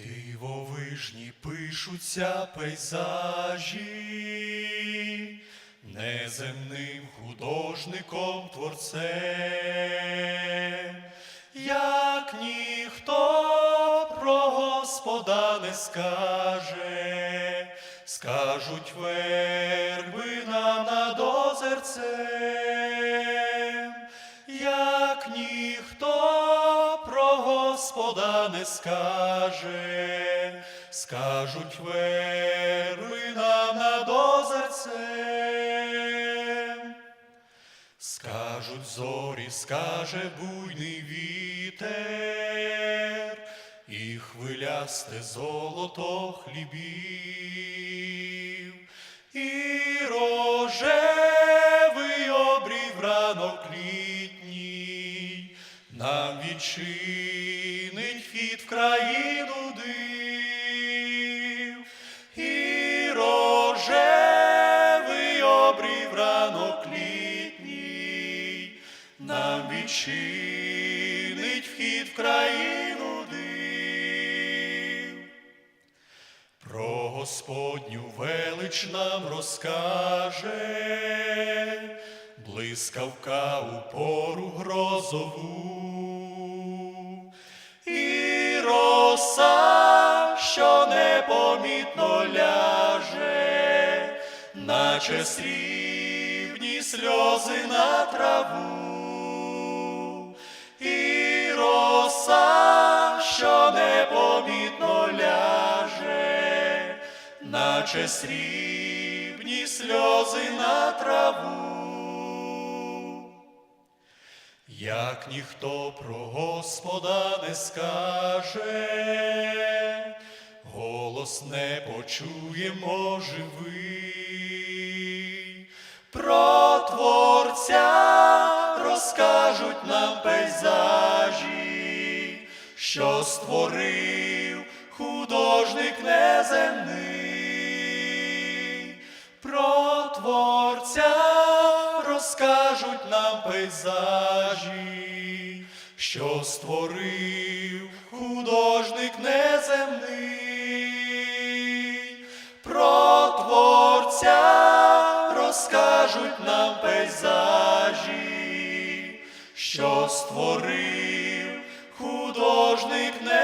Дивовижні пишуться пейзажі, неземним художником творцем, як ніхто про Господа не скаже, скажуть верби нам над озерцем, як ніхто Господа не скаже, скажуть верби нам над озерцем. Скажуть зорі, скаже буйний вітер, і хвилясте золото хлібів, і нам відчинить вхід в країну див, і рожевий обрів ранок літній, нам відчинить вхід в країну див. Про Господню велич нам розкаже, блискавка у пору грозову, непомітно ляже, наче срібні сльози на траву, і роса, що непомітно ляже, наче срібні сльози на траву. Як ніхто про Господа не скаже, голос не почуємо живий, про Творця розкажуть нам пейзажі, що створив художник неземний, про Творця розкажуть нам пейзажі, що створив художник неземний, розкажуть нам пейзажі, що створив художник неземний.